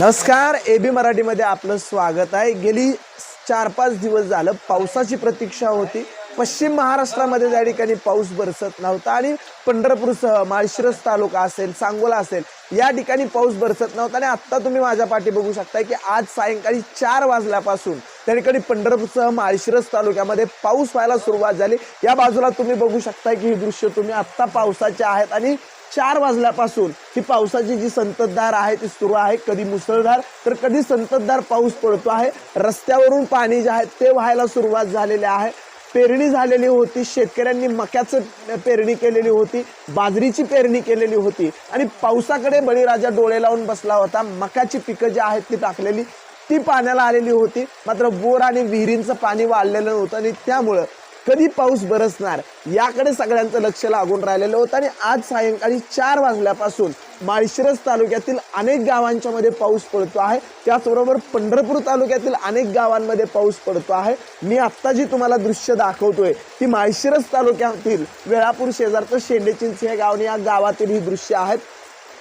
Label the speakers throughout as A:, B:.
A: नमस्कार A B मराठीमध्ये आपलं स्वागत आहे. गेली चार पाच दिवस झालं पावसाची प्रतीक्षा होती. पश्चिम महाराष्ट्रामध्ये त्या ठिकाणी पाऊस बरसत नव्हता आणि पंढरपूरसह माळशिरस तालुका असेल सांगोला असेल या ठिकाणी पाऊस बरसत नव्हता आणि आत्ता तुम्ही माझ्या पाठी बघू शकताय की आज सायंकाळी चार वाजल्यापासून त्या ठिकाणी पंढरपूरसह माळशिरस तालुक्यामध्ये पाऊस व्हायला सुरुवात झाली. या बाजूला तुम्ही बघू शकताय की ही दृश्य तुम्ही आत्ता पावसाचे आहेत आणि चार वाजल्यापासून ही पावसाची जी संततधार आहे ती सुरू आहे. कधी मुसळधार तर कधी संततधार पाऊस पडतो आहे. रस्त्यावरून पाणी जे आहे ते व्हायला सुरुवात झालेली आहे. पेरणी झालेली होती शेतकऱ्यांनी मक्याचं पेरणी केलेली होती बाजरीची पेरणी केलेली होती. आणि पावसाकडे बळीराजा डोळे लावून बसला होता. मक्याची पिकं जी आहेत ती टाकलेली ती पाण्याला आलेली होती. मात्र बोर आणि विहिरींचं पाणी वाढलेलं नव्हतं आणि त्यामुळं कधी पाऊस बरसणार याकडे सगळ्यांचं लक्ष लागून राहिलेलं होतं. आणि आज सायंकाळी चार वाजल्यापासून माळशिरस तालुक्यातील अनेक गावांच्या मध्ये पाऊस पडतो आहे. त्याचबरोबर पंढरपूर तालुक्यातील अनेक गावांमध्ये पाऊस पडतो आहे. मी आत्ता जी तुम्हाला दृश्य दाखवतोय ती माळशिरस तालुक्यातील वेळापूर शेजारचं शेंडेचिंच हे गाव आणि या गावातील ही दृश्य आहेत.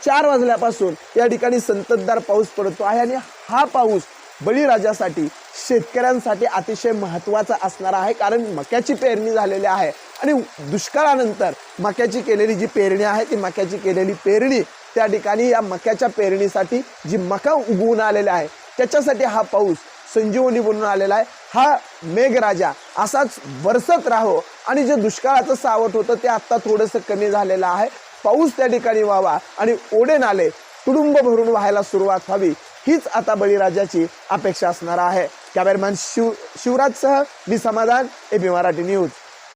A: चार वाजल्यापासून या ठिकाणी संततधार पाऊस पडतो आहे आणि हा पाऊस बळीराजासाठी शेतकऱ्यांसाठी अतिशय महत्त्वाचा असणार आहे कारण मक्याची पेरणी झालेली आहे. आणि दुष्काळानंतर मक्याची केलेली जी पेरणी आहे ती मक्याची केलेली पेरणी त्या ठिकाणी या मक्याच्या पेरणीसाठी जी मका उगवून आलेला आहे त्याच्यासाठी हा पाऊस संजीवनी बनून आलेला आहे. हा मेघराजा असाच वरसत राहो आणि जे दुष्काळाचं सावट होतं ते आत्ता थोडंसं कमी झालेलं आहे. पाऊस त्या ठिकाणी व्हावा आणि ओढे नाले तुडुंब भरून व्हायला सुरुवात व्हावी. हीच आता बळीराजाची अपेक्षा असणार आहे. कॅमेरामॅन शिव शिवराजसह मी समाधान ए बी मराठी न्यूज.